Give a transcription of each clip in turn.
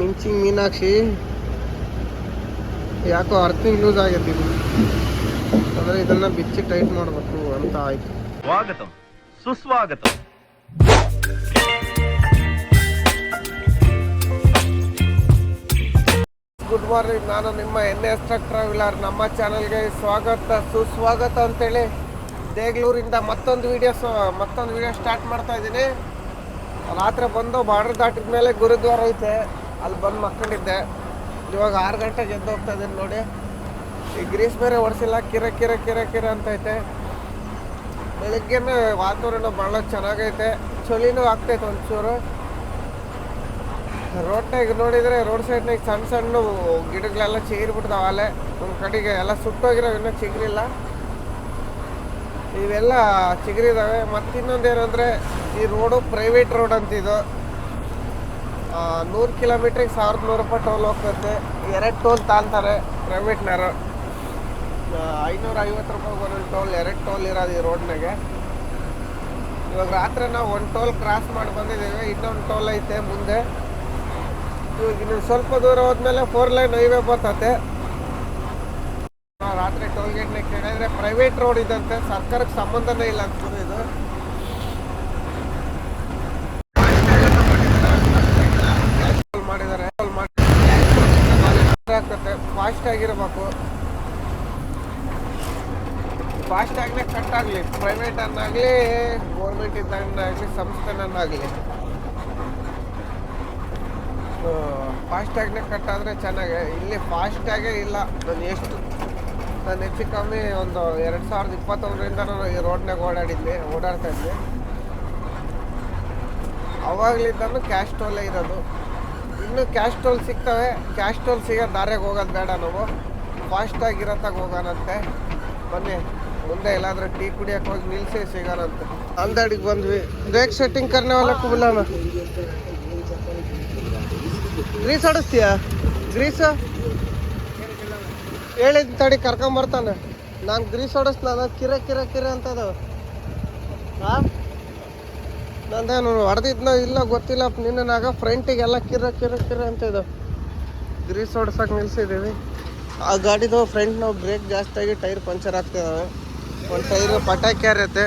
ಮಿಂಚಿಂಗ್ ಮೀನಾಕ್ಷಿ. ಯಾಕೋ earthing loose ಆಗೈತಿ ಅಂದ್ರೆ ಇದನ್ನ ಬಿಚ್ಚಿ ಟೈಟ್ ಮಾಡಬೇಕು ಅಂತ ಆಯ್ತು. ಸ್ವಾಗತ. ಸುಸ್ವಾಗತ. ಗುಡ್ ಮಾರ್ನಿಂಗ್ ನಾನು ನಿಮ್ಮ ಎನ್ ಎಸ್ ಟ್ರಕ್ ಟ್ರಾವೆಲರ್ ನಮ್ಮ ಚಾನಲ್ಗೆ ಸ್ವಾಗತ ಸುಸ್ವಾಗತ ಅಂತೇಳಿ ದೇಗ್ಲೂರಿಂದ ಮತ್ತೊಂದು ವಿಡಿಯೋ ಮತ್ತೊಂದು ವಿಡಿಯೋ ಸ್ಟಾರ್ಟ್ ಮಾಡ್ತಾ ಇದ್ದೀನಿ. ರಾತ್ರಿ ಬಂದು ಬಾರ್ಡರ್ ದಾಟಿದ ಮೇಲೆ ಗುರುದ್ವಾರ ಐತೆ. ಅಲ್ಲಿ ಬಂದು ಮಕ್ಕಂಡಿದ್ದೆ. ಇವಾಗ ಆರು ಗಂಟೆಗೆ ಎದ್ದು ಹೋಗ್ತಾ ಇದ್ದೀನಿ ನೋಡಿ. ಈ ಗ್ರೀಸ್ ಬೇರೆ ಒಡಿಸಿಲ್ಲ. ಕಿರ ಕಿರ ಕಿರ ಕಿರ ಅಂತೈತೆ. ಬೆಳಗ್ಗೆನೇ ವಾತಾವರಣ ಭಾಳ ಚೆನ್ನಾಗೈತೆ. ಚಳಿನೂ ಆಗ್ತೈತೆ ಒಂಚೂರು. ರೋಡ್ನಾಗ ನೋಡಿದರೆ ರೋಡ್ ಸೈಡ್ನಾಗ ಸಣ್ಣ ಸಣ್ಣ ಗಿಡಗಳೆಲ್ಲ ಚಿಗಿರ್ಬಿಡ್ತಾವ ಅಲ್ಲೇ. ಒಂದು ಕಡೆಗೆ ಎಲ್ಲ ಸುಟ್ಟೋಗಿರೋ ಇನ್ನೂ ಚಿಗುರಿಲ್ಲ. ಇವೆಲ್ಲ ಚಿಗುರಿದಾವೆ. ಮತ್ತು ಇನ್ನೊಂದು ಏನಂದರೆ ಈ ರೋಡು ಪ್ರೈವೇಟ್ ರೋಡ್ ಅಂತಿದು. ನೂರು ಕಿಲೋಮೀಟ್ರಿಗೆ ಸಾವಿರದ ನೂರು ರೂಪಾಯಿ ಟೋಲ್ ಹೋಗ್ತೈತೆ ಎರಡು ಟೋಲ್ ತಾಂತಾರೆ. ಪ್ರೈವೇಟ್ನವರು ಐನೂರ ಐವತ್ತು ರೂಪಾಯಿ ಒಂದೊಂದು ಟೋಲ್ ಎರಡು ಟೋಲ್ ಇರೋದು ಈ ರೋಡ್ನಾಗೆ ಇವಾಗ ರಾತ್ರಿ ನಾವು ಒಂದು ಟೋಲ್ ಕ್ರಾಸ್ ಮಾಡಿ ಬಂದಿದ್ದೀವಿ. ಇನ್ನೊಂದು ಟೋಲ್ ಐತೆ ಮುಂದೆ. ಇವಾಗ ಇನ್ನು ಸ್ವಲ್ಪ ದೂರ ಹೋದ್ಮೇಲೆ ಫೋರ್ ಲೈನ್ ಹೈವೇ ಬರ್ತತೆ. ನಾವು ರಾತ್ರಿ ಟೋಲ್ ಗೇಟ್ನಾಗ ಕೇಳಿದ್ರೆ ಪ್ರೈವೇಟ್ ರೋಡ್ ಇದಂತೆ ಸರ್ಕಾರಕ್ಕೆ ಸಂಬಂಧನೇ ಇಲ್ಲ ಅನ್ಸುತ್ತೆ ಇದು Toll ಮಾಡಿದ್ದಾರೆ toll ಮಾಡಿ ಫಾಸ್ಟ್ ಕಟ್ಟಾಗಲಿ ಫಾಸ್ಟ್ ಆಗಲಿ ಕಟ್ ಆಗಲಿ ಪ್ರೈವೇಟ್ ಅನ್ನಾಗಲಿ ಗೌರ್ಮೆಂಟ್ ಇದ್ದಾಗಲಿ ಸಂಸ್ಥೆನನ್ನಾಗಲಿ ಕಟ್ ಆದರೆ ಚೆನ್ನಾಗೆ. ಇಲ್ಲಿ ಫಾಸ್ಟಾಗೇ ಇಲ್ಲ. ನಾನು ಎಷ್ಟು, ನಾನು ಹೆಚ್ಚು ಕಮ್ಮಿ ಒಂದು ಎರಡು ಸಾವಿರದ ಇಪ್ಪತ್ತೊಂದರಿಂದ ನಾನು ಈ ರೋಡ್ನಾಗ ಓಡಾಡಿದ್ದೆ, ಓಡಾಡ್ತಾ ಇದ್ದೆ. ಅವಾಗಲಿಂದನೂ ಕ್ಯಾಶ್ ಟೋಲೇ ಇರೋದು. ಇನ್ನು ಕ್ಯಾಶ್ ಟೋಲ್ ಸಿಗ್ತವೆ. ಕ್ಯಾಶ್ ಟೋಲ್ ಸಿಗೋ ದಾರ್ಯಾಗ ಹೋಗೋದು ಬೇಡ ನಾವು. ಫಾಸ್ಟಾಗಿರತ್ತಾಗ ಹೋಗೋಣಂತೆ. ಬನ್ನಿ. ಮುಂದೆ ಎಲ್ಲಾದರೂ ಟೀ ಕುಡಿಯೋಕೆ ಹೋಗಿ ನಿಲ್ಸಿ ಸಿಗೋಣಂತೆ. ಅಂದಾಡಿಗೆ ಬಂದ್ವಿ. ಬ್ರೇಕ್ ಸೆಟ್ಟಿಂಗ್ ಕರ್ನೆ ಕುಬಿಲಾನ ಗ್ರೀಸ್ ಆಡಿಸ್ತೀಯ? ಗ್ರೀಸ್ ಹೇಳಿದ್ ತಡಿ ಕರ್ಕೊಂಬರ್ತಾನೆ. ನಾನು ಗ್ರೀಸ್ ಓಡಿಸ್ತಾನ ಕಿರ ಕಿರ ಕಿರ ಅಂತದ ಹಾ ನಂದೇನು ಹೊಡೆದಿದ್ನ ಇಲ್ಲ ಗೊತ್ತಿಲ್ಲ. ನಿನ್ನನಾಗ ಫ್ರಂಟಿಗೆಲ್ಲ ಕಿರ ಕಿರ ಕಿರ ಅಂತ ಇದು. ಗ್ರೀಸ್ ಹೊಡ್ಸಕ್ಕೆ ನಿಲ್ಸಿದ್ದೀವಿ ಆ ಗಾಡಿದು ಫ್ರಂಟ್ ನಾವು ಬ್ರೇಕ್ ಜಾಸ್ತಿ ಆಗಿ ಟೈರ್ ಪಂಚರ್ ಆಗ್ತಿದ್ದಾವೆ ಒಂದು ಟೈರ್ ಪಟಾಕಿ ಆರೈತೆ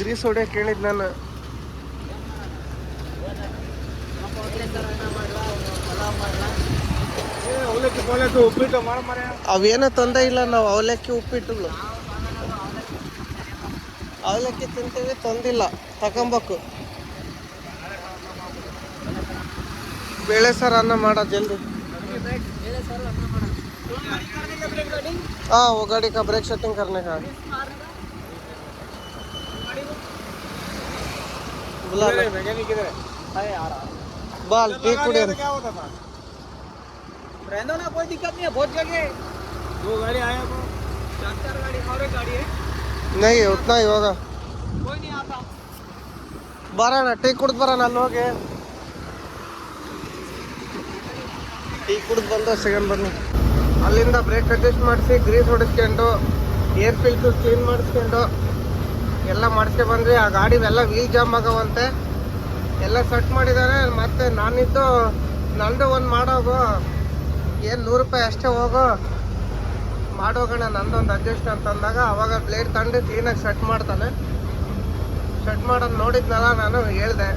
ಗ್ರೀಸ್ ಹೊಡಿಯೋಕೆ ಕೇಳಿದ್ ನಾನು. ಅವೇನೋ ತೊಂದರೆ ಇಲ್ಲ ನಾವು ಅವಲಕ್ಕಿ ಉಪ್ಪಿಟ್ಟು. ಅವಲಕ್ಕಿ ತಿಂತೀವಿ ತೊಂದಿಲ್ಲ ತಗೊಂಬೇಕು ಬೇಳೆ ಸರ್ ಅನ್ನ ಮಾಡೋ ಜಲ್ದಿ हाँ वो गाड़ी का ब्रेक सेटिंग करने का बुला लो। बाल टी कुड़ी रहने ना कोई दिक्कत नहीं है बहुत जगह दो गाड़ी आया तो चार चार गाड़ी और एक गाड़ी है नहीं उतना ही होगा कोई नहीं आता ಬರೋಣ ಟೀ ಕುಡ್ದು ಬರೋಣ ಅಲ್ಲಿ ಹೋಗಿ ಟೀ ಕುಡ್ದು ಬಂದು ಸಿಗಂಡ್ ಬನ್ನಿ ಅಲ್ಲಿಂದ ಬ್ರೇಕ್ ಅಡ್ಜಸ್ಟ್ ಮಾಡಿಸಿ ಗ್ರೀಸ್ ಹೊಡಿಸ್ಕೊಂಡು ಏರ್ ಫಿಲ್ಟರ್ ಕ್ಲೀನ್ ಮಾಡಿಸ್ಕೊಂಡು ಎಲ್ಲ ಮಾಡಿಸ್ಕೊಂಡು ಬಂದ್ವಿ ಆ ಗಾಡಿ ಎಲ್ಲ ವೀಲ್ ಜಾಮ್ ಆಗವಂತೆ ಎಲ್ಲ ಸೆಟ್ ಮಾಡಿದ್ದಾರೆ ಮತ್ತೆ ನಾನಿದ್ದು ನಂದು ಒಂದು ಮಾಡೋಗು ಏನು ನೂರು ರೂಪಾಯಿ ಅಷ್ಟೇ ಹೋಗು ಮಾಡೋಗೋಣ ನಂದೊಂದು ಅಡ್ಜಸ್ಟ್ ಅಂತಂದಾಗ ಅವಾಗ ಬ್ಲೇಡ್ ತಂದು ಕ್ಲೀನಾಗಿ ಸೆಟ್ ಮಾಡ್ತಾನೆ. ಸೆಟ್ ಮಾಡೋದು ನೋಡಿದ್ನಲ್ಲ, ನಾನು ಹೇಳ್ದೆ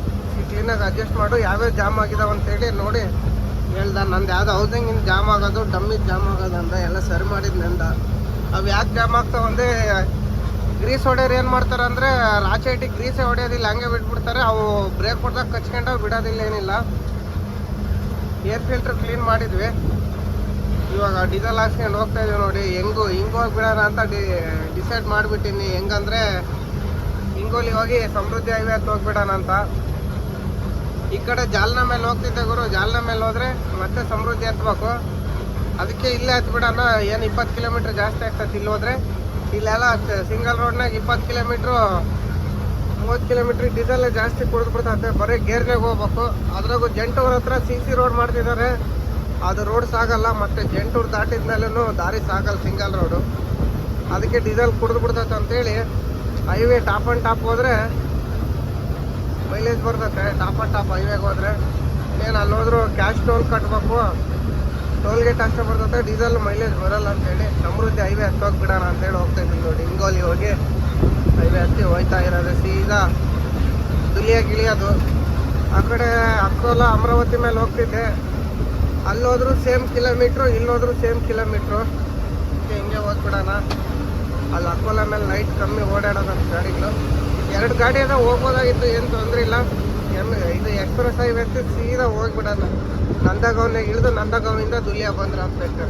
ಕ್ಲೀನಾಗಿ ಅಡ್ಜಸ್ಟ್ ಮಾಡು, ಯಾವ್ಯಾವ ಜಾಮ್ ಆಗಿದಾವ ಅಂತೇಳಿ ನೋಡಿ ಹೇಳ್ದ. ನಂದು ಯಾವ್ದು ಇನ್ ಜಾಮ್ ಆಗೋದು ಡಮ್ಮಿ ಜಾಮ್ ಆಗೋದು ಅಂದ ಎಲ್ಲ ಸರಿ ಮಾಡಿದ್ನಂದ ಅವು ಯಾಕೆ ಜಾಮ್ ಆಗ್ತಾವೆ ಅಂದರೆ ಗ್ರೀಸ್ ಹೊಡೆಯೋರು ಏನು ಮಾಡ್ತಾರೆ ಅಂದರೆ, ರಾಚೆ ಇಟ್ಟು ಗ್ರೀಸೇ ಹೊಡೆಯೋದಿಲ್ಲ ಹಂಗೆ ಬಿಟ್ಬಿಡ್ತಾರೆ. ಅವು ಬ್ರೇಕ್ ಹೊಡೆದಾಗ ಕಚ್ಕೊಂಡಾಗ ಬಿಡೋದಿಲ್ಲ ಏನಿಲ್ಲ. ಏರ್ ಫಿಲ್ಟರ್ ಕ್ಲೀನ್ ಮಾಡಿದ್ವಿ. ಇವಾಗ ಡೀಸೆಲ್ ಹಾಕ್ಸ್ಕೊಂಡು ಹೋಗ್ತಾ ಇದೀವಿ ನೋಡಿ. ಹೆಂಗು ಹಿಂಗೆ ಹೋಗ್ಬಿಡೋಣ ಅಂತ ಡಿ ಡಿಸೈಡ್ ಮಾಡಿಬಿಟ್ಟಿನಿ. ಹೆಂಗಂದ್ರೆ ಹಿಂಗೋಲಿ ಹೋಗಿ ಸಮೃದ್ಧಿ ಹೈವೇ ಅಂತ ಹೋಗ್ಬಿಡೋಣ ಅಂತ. ಈ ಕಡೆ ಜಾಲ್ನ ಮೇಲೆ ಹೋಗ್ತಿದ್ದೆ ಗುರು. ಜಾಲ್ನ ಮೇಲೆ ಹೋದ್ರೆ ಮತ್ತೆ ಸಮೃದ್ಧಿ ಹತ್ಬೇಕು. ಅದಕ್ಕೆ ಇಲ್ಲೇ ಹತ್ಬಿಡೋಣ. ಏನು ಇಪ್ಪತ್ತು ಕಿಲೋಮೀಟ್ರ್ ಜಾಸ್ತಿ ಆಗ್ತದೆ ಇಲ್ಲಿ ಹೋದ್ರೆ. ಇಲ್ಲೆಲ್ಲ ಸಿಂಗಲ್ ರೋಡ್ನಾಗ ಇಪ್ಪತ್ತು ಕಿಲೋಮೀಟ್ರು, ಮೂವತ್ತು ಕಿಲೋಮೀಟ್ರ್ ಡೀಸೆಲ್ ಜಾಸ್ತಿ ಕುಡಿದು ಬಿಡ್ತದೆ. ಬರೀ ಗೇರ್ನಾಗ ಹೋಗ್ಬೇಕು. ಅದ್ರಾಗೂ ಜಂಟವ್ರ ಹತ್ರ ಸಿ ಸಿ ರೋಡ್ ಮಾಡ್ತಿದ್ದಾರೆ. ಅದು ರೋಡ್ ಸಾಗಲ್ಲ, ಮತ್ತೆ ದಾಟಿದ ಮೇಲೂ ದಾರಿ ಸಾಗಲ್ಲ ಸಿಂಗಲ್ ರೋಡು. ಅದಕ್ಕೆ ಡೀಸೆಲ್ ಕುಡಿದು ಬಿಡ್ತೈತೆ ಅಂತೇಳಿ ಹೈವೇ ಟಾಪ್ ಆ್ಯಂಡ್ ಟಾಪ್ ಹೋದ್ರೆ ಮೈಲೇಜ್ ಬರ್ತೈತೆ, ಟಾಪ್ ಆ್ಯಂಡ್ ಟಾಪ್ ಹೈವೇಗೆ ಹೋದರೆ. ಏನು ಅಲ್ಲಿ ಅಲ್ಲೋದ್ರು ಕ್ಯಾಶ್ ಟೋಲ್ ಕಟ್ಬೇಕು ಟೋಲ್ ಗೇಟ್ ಅಷ್ಟೇ ಬರ್ತೈತೆ, ಡೀಸೆಲ್ ಮೈಲೇಜ್ ಬರಲ್ಲ ಅಂತೇಳಿ ಸಮೃದ್ಧಿ ಹೈವೇ ಹತ್ತೋಗ್ಬಿಡೋಣ ಅಂತೇಳಿ ಹೋಗ್ತಾ ಇದ್ದೀನಿ ನೋಡಿ. ಹಿಂಗೋಲಿ ಹೋಗಿ ಹೈವೇ ಹತ್ತಿ ಹೋಯ್ತಾ ಇರೋದು ಸೀದಾ ಗಿಳಿಯೋದು. ಆ ಕಡೆ ಅಕ್ಕೋಲ ಅಮರಾವತಿ ಮೇಲೆ ಹೋಗ್ತಿದ್ದೆ. ಅಲ್ಲೋದ್ರು ಸೇಮ್ ಕಿಲೋಮೀಟ್ರು ಇಲ್ಲೋದ್ರು ಸೇಮ್ ಕಿಲೋಮೀಟ್ರು ಹಿಂಗೆ ಹೋಗ್ಬಿಡೋಣ. ಅಲ್ಲಿ ಅಕೋಲ ಮೇಲೆ ನೈಟ್ ಕಮ್ಮಿ ಓಡಾಡೋದಂತ ಗಾಡಿಗಳು. ಎರಡು ಗಾಡಿ ಅದ, ಹೋಗ್ಬೋದಾಗಿತ್ತು, ಏನು ತೊಂದರೆ ಇಲ್ಲ. ಎಂ, ಇದು ಎಕ್ಸ್ಪ್ರೆಸ್ ಹೈವೇ ಅಂತ ಸೀದಾ ಹೋಗ್ಬಿಡೋಣ. ನಂದಗಾವ್ನಾಗ ಇಳಿದು ನಂದಗಾವಿಂದ ದುಲಿಯ ಬಂದ್ರೆ ಆಗ್ಬೇಕು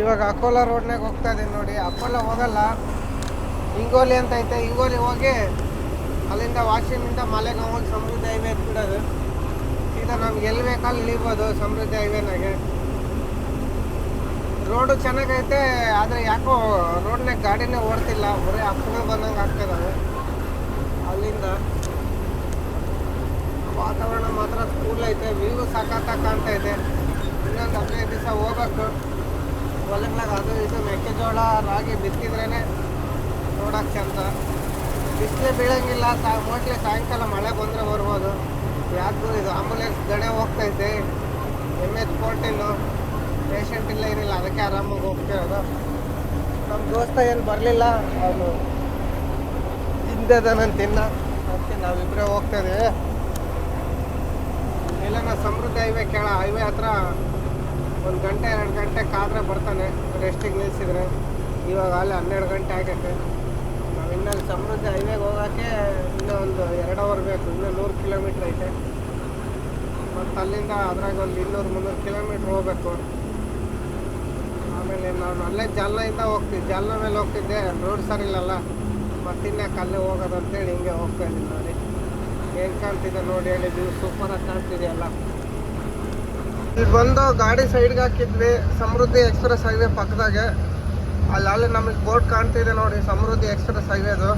ಇವಾಗ ಅಕೋಲ ರೋಡ್ನಾಗ ಹೋಗ್ತಾ ಇದೀನಿ ನೋಡಿ. ಅಕೋಲ ಹೋಗಲ್ಲ. ಹಿಂಗೋಲಿ ಅಂತ ಐತೆ. ಹಿಂಗೋಲಿ ಹೋಗಿ ಅಲ್ಲಿಂದ ವಾಶಿಮಿಂದ ಮಾಲೆಗಾಂವ್ ಹೋಗಿ ಇದೆ ಅಂತ ಬಿಡೋದು ಸೀದಾ ನಮ್ಗೆ ಎಲ್ಲಿ ಬೇಕಲ್ಲಿ ಇಳಿಬೋದು, ಸಮೃದ್ಧಿ ಹೈವೇನಾಗೆ ರೋಡು ಚೆನ್ನಾಗೈತೆ, ಆದರೆ ಯಾಕೋ ರೋಡ್ನಾಗ ಗಾಡಿನೇ ಓಡ್ತಿಲ್ಲ, ಬರೀ ಅಪ್ಪಗಳು ಬಂದಂಗೆ ಆಗ್ತಿದಾವೆ ಅಲ್ಲಿಂದ ವಾತಾವರಣ ಮಾತ್ರ ಕೂಲ್ ಐತೆ ವ್ಯೂ ಸಖತ್ತಾಗಿ ಕಾಣ್ತಾ ಇದೆ. ಇನ್ನೊಂದು ಹದಿನೈದು ದಿವಸ ಹೋಗ್ಬೇಕು. ಹೊಲಗಳಾಗ ಅದು ಇದು ಮೆಕ್ಕೆಜೋಳ, ರಾಗಿ ಬಿತ್ತಿದ್ರೇ ನೋಡಕ್ಕೆ ಅಂತ ಬಿಸಿಲೇ ಬೀಳಂಗಿಲ್ಲ, ಸಾ ಮೋಸ್ಟ್ಲಿ ಸಾಯಂಕಾಲ ಮಳೆ ಬಂದರೆ ಬರ್ಬೋದು. ಯಾಕೂ ಇದು ಆಂಬುಲೆನ್ಸ್ ಗಣೆ ಹೋಗ್ತೈತೆ ಎಂ ಎಚ್ ಫೋರ್ಟೀನು ಪೇಷಂಟ್ ಇಲ್ಲ ಏನಿಲ್ಲ ಅದಕ್ಕೆ ಆರಾಮಾಗಿ ಹೋಗ್ತಿರೋದು. ನಮ್ಮ ದೋಸ್ತ ಏನು ಬರಲಿಲ್ಲ, ಅವನು ತಿಂದದನಂತ ತಿನ್ನ. ಅದಕ್ಕೆ ನಾವಿಬ್ಬರೇ ಹೋಗ್ತಾ ಇಲ್ಲ ನಾ ಸಮೃದ್ಧಿ ಹೈವೇ ಕೇಳ, ಹೈವೇ ಹತ್ರ ಒಂದು ಗಂಟೆ, ಎರಡು ಗಂಟೆ ಕಾದ್ರೆ ಬರ್ತಾನೆ ರೆಸ್ಟಿಗೆ ನಿಲ್ಲಿಸಿದ್ರೆ ಇವಾಗ ಅಲ್ಲಿ ಹನ್ನೆರಡು ಗಂಟೆ ಆಗೈತೆ. ಇನ್ನೂ ಸಮೃದ್ಧಿ ಹೈವೇಗೆ ಹೋಗೋಕ್ಕೆ ಇನ್ನೂ ಒಂದು ಎರಡು ಅವರ್ ಬೇಕು, ಇನ್ನೂ ನೂರು ಕಿಲೋಮೀಟ್ರ್ ಐತೆ. ಮತ್ತು ಅಲ್ಲಿಂದ ಅದ್ರಾಗ ಒಂದು ಇನ್ನೂರು ಮುನ್ನೂರು ಕಿಲೋಮೀಟ್ರ್ ಹೋಗ್ಬೇಕು. ಆಮೇಲೆ ನಾನು ಅಲ್ಲೇ ಜಾಲ್ನಾಯಿಂದ ಹೋಗ್ತೀವಿ ಜಾಲ್ನ ಮೇಲೆ ಹೋಗ್ತಿದ್ದೆ, ರೋಡ್ ಸರಿ ಇಲ್ಲಲ್ಲ. ಮತ್ತಿನ್ಯಾಕೆ ಅಲ್ಲೇ ಹೋಗೋದು ಅಂತೇಳಿ ಹಿಂಗೆ ಹೋಗ್ತಾ ಇದ್ದೀನಿ ನೋಡಿ. ಏನು ಕಾಣ್ತಿದೆ ನೋಡಿ ಹೇಳಿದ್ವಿ ಸೂಪರಾಗಿ ಕಾಣ್ತಿದೆಯಲ್ಲ. ಇಲ್ಲಿ ಬಂದು ಗಾಡಿ ಸೈಡ್ಗೆ ಹಾಕಿದ್ವಿ, ಸಮೃದ್ಧಿ ಎಕ್ಸ್ಪ್ರೆಸ್ ಹೈವೇ ಪಕ್ಕದಾಗೆ. ಅಲ್ಲಿ ನಮಗೆ ಬೋರ್ಡ್ ಕಾಣ್ತಿದೆ ನೋಡಿ, ಸಮೃದ್ಧಿ ಎಕ್ಸ್ಪ್ರೆಸ್ ಹೈವೇ ಅದು.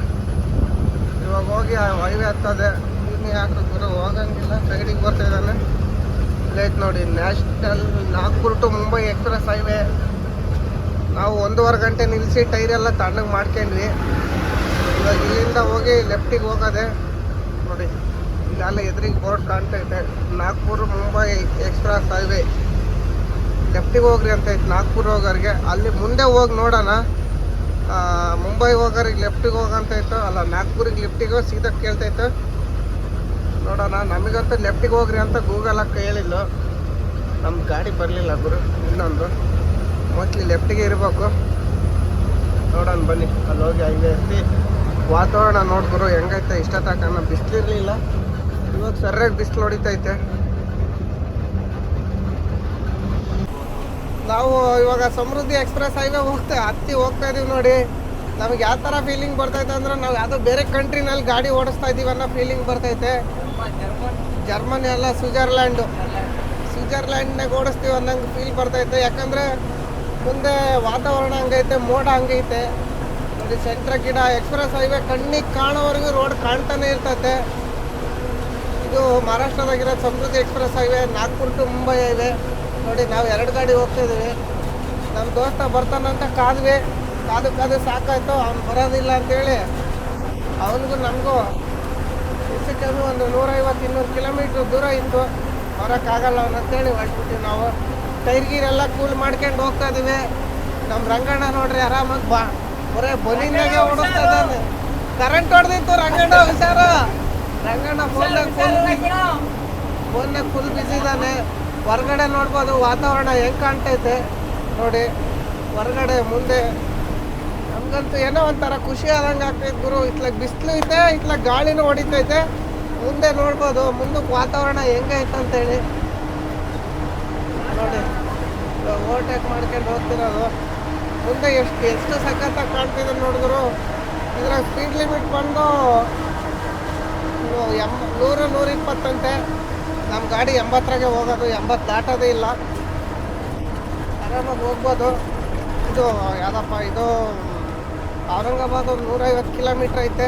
ಇವಾಗ ಹೋಗಿ ಆ ಹೈವೇ ಹತ್ತದೆ. ಇನ್ನು ಯಾಕೆ ಗುರು ಹೋಗಂಗಿಲ್ಲ. ಸೈಡಿಗೆ ಬರ್ತಾ ಇದ್ದಾನೆ. ಇಲ್ಲೈತೆ ನೋಡಿ, national Nagpur to Mumbai express highway. ನಾವು ಒಂದೂವರೆ ಗಂಟೆ ನಿಲ್ಲಿಸಿ ಟೈರ್ ಎಲ್ಲ ತಣ್ಣಗೆ ಮಾಡ್ಕೊಂಡ್ವಿ. ಇವಾಗ ಇಲ್ಲಿಂದ ಹೋಗಿ ಲೆಫ್ಟಿಗೆ ಹೋಗೋದೆ. ನೋಡಿ, ಇಲ್ಲೆಲ್ಲ ಎದುರಿಗೆ ಬೋರ್ಡ್ ಇದೆ. Nagpur Mumbai express highway. ಲೆಫ್ಟಿಗೆ ಹೋಗ್ರಿ ಅಂತ ಐತೆ, ನಾಗ್ಪುರ್ ಹೋಗೋರಿಗೆ. ಅಲ್ಲಿ ಮುಂದೆ ಹೋಗಿ ನೋಡೋಣ. ಮುಂಬೈ ಹೋಗೋರಿಗೆ, ಲೆಫ್ಟಿಗೆ ಹೋಗಂತ ಇತ್ತು ಅಲ್ಲ, ನಾಗ್ಪುರಿಗೆ, ಲೆಫ್ಟಿಗೆ ಸೀದಾ ಕೇಳ್ತೈತೆ ನೋಡೋಣ, ನಮಗಂತೂ ಲೆಫ್ಟಿಗೆ ಹೋಗ್ರಿ ಅಂತ ಗೂಗಲ್ ಹಾಕಿ ಹೇಳಿಲ್ಲ. ನಮ್ಮ ಗಾಡಿ ಬರಲಿಲ್ಲ ಗುರು, ಇನ್ನೊಂದು. ಮೋಸ್ಟ್ಲಿ ಲೆಫ್ಟಿಗೆ ಇರಬೇಕು. ನೋಡೋಣ ಬನ್ನಿ, ಅಲ್ಲಿ ಹೋಗಿ ಹಂಗೆ ಇರ್ತಿ ವಾತಾವರಣ ನೋಡ್ಗುರು ಹೆಂಗೈತೆ? ಇಷ್ಟ ತನಕ ಬಿಸಿಲಿರಲಿಲ್ಲ. ಇವಾಗ ಸರಿಯಾಗಿ ಬಿಸಿಲು ಹೊಡಿತೈತೆ. ನಾವು ಇವಾಗ ಸಮೃದ್ಧಿ ಎಕ್ಸ್ಪ್ರೆಸ್ ಹೈವೇ ಹೋಗ್ತಾ ಹತ್ತಿ ಹೋಗ್ತಾ ಇದೀವಿ ನೋಡಿ. ನಮ್ಗೆ ಯಾವ ಥರ ಫೀಲಿಂಗ್ ಬರ್ತೈತೆ ಅಂದ್ರೆ ನಾವು ಯಾವುದೋ ಬೇರೆ ಕಂಟ್ರಿನಲ್ಲಿ ಗಾಡಿ ಓಡಿಸ್ತಾ ಇದೀವಿ ಅನ್ನೋ ಫೀಲಿಂಗ್ ಬರ್ತೈತೆ ಜರ್ಮನಿ ಅಲ್ಲ ಸ್ವಿಟ್ಜರ್ಲ್ಯಾಂಡು ಸ್ವಿಟ್ಜರ್ಲ್ಯಾಂಡ್ನಾಗ ಓಡಿಸ್ತೀವಿ ಅನ್ನಂಗೆ ಫೀಲ್ ಬರ್ತೈತೆ ಯಾಕಂದರೆ ಮುಂದೆ ವಾತಾವರಣ ಹಂಗೈತೆ ಮೋಡ ಹಂಗೈತೆ ನೋಡಿ, ಸೆಂಟ್ರ ಗಿಡ, ಎಕ್ಸ್ಪ್ರೆಸ್ ಹೈವೇ ಕಣ್ಣಿಗೆ ಕಾಣೋವರೆಗೂ ರೋಡ್ ಕಾಣ್ತಾನೆ ಇರ್ತೈತೆ. ಇದು ಮಹಾರಾಷ್ಟ್ರದಾಗಿರೋ Samruddhi express highway, Nagpur to Mumbai highway. ನೋಡಿ ನಾವು ಎರಡು ಗಾಡಿ ಹೋಗ್ತಾ ಇದೀವಿ ನಮ್ಮ ದೋಸ್ತ ಬರ್ತಾನಂತ ಕಾದ್ವಿ. ಕಾದು ಕಾದು ಸಾಕಾಯ್ತು ಅವ್ನು ಬರೋದಿಲ್ಲ ಅಂತೇಳಿ. ಅವನಿಗೂ ನಮಗೂ ಹೆಚ್ಚು ಕಮ್ಮಿ ಒಂದು ನೂರೈವತ್ತು ಇನ್ನೂರು ಕಿಲೋಮೀಟ್ರ್ ದೂರ ಇತ್ತು. ಬರೋಕ್ಕಾಗಲ್ಲ ಅವನಂತೇಳಿ ಹೊರಟ್ಬಿಟ್ಟಿವಿ ನಾವು. ಟೈರ್ ಗೀರೆಲ್ಲ ಕೂಲ್ ಮಾಡ್ಕೊಂಡು ಹೋಗ್ತಾ ಇದೀವಿ ನಮ್ಮ ರಂಗಣ್ಣ ನೋಡ್ರಿ ಆರಾಮಾಗಿ ಬಾ. ಬರೇ ಬಲಿನಾಗೆ ಓಡಿಸ್ತಾ ಇದ್ದಾನೆ. ಕರೆಂಟ್ ಹೊಡೆದಿತ್ತು ರಂಗಣ್ಣ ಹುಷಾರು. ರಂಗಣ್ಣ ಫೋನ್ನಾಗ ಫುಲ್ ಫೋನ್ನಾಗ ಫುಲ್ ಬಿಸಿ ಇದ್ದಾನೆ. ಹೊರಗಡೆ ನೋಡ್ಬೋದು, ವಾತಾವರಣ ಹೆಂಗೆ ಕಾಣ್ತೈತೆ ನೋಡಿ, ಹೊರಗಡೆ ಮುಂದೆ. ನಮ್ಗಂತೂ ಏನೋ ಒಂಥರ ಖುಷಿ ಆದಂಗೆ ಆಗ್ತೈತೆ ಗುರು. ಇತ್ಲಾಗ ಬಿಸಿಲು ಐತೆ ಇತ್ಲಾಗ ಗಾಳಿನೂ ಹೊಡಿತೈತೆ. ಮುಂದೆ ನೋಡ್ಬೋದು, ಮುಂದಕ್ಕೆ ವಾತಾವರಣ ಹೆಂಗೈತೆ ಅಂತೇಳಿ. ನೋಡಿ ಓವರ್ಟೇಕ್ ಮಾಡ್ಕೊಂಡು ಹೋಗ್ತಿರೋದು. ಮುಂದೆ ಎಷ್ಟು ಎಷ್ಟು ಸಖತ್ತಾಗಿ ಕಾಣ್ತಿದ್ರು ನೋಡಿದ್ರು ಇದ್ರಾಗ ಸ್ಪೀಡ್ ಲಿಮಿಟ್ ಬಂದು ಎಂ ನೂರು ನೂರ ಇಪ್ಪತ್ತಂತೆ ನಮ್ಮ ಗಾಡಿ ಎಂಬತ್ತರಾಗೆ ಹೋಗೋದು, ಎಂಬತ್ತು ದಾಟೋದೇ ಇಲ್ಲ. ಆರಾಮಾಗಿ ಹೋಗ್ಬೋದು. ಇದು, ಯಾವುದಪ್ಪ, ಇದು, ಔರಂಗಾಬಾದ್ ಒಂದು ನೂರೈವತ್ತು ಕಿಲೋಮೀಟ್ರ್ ಐತೆ.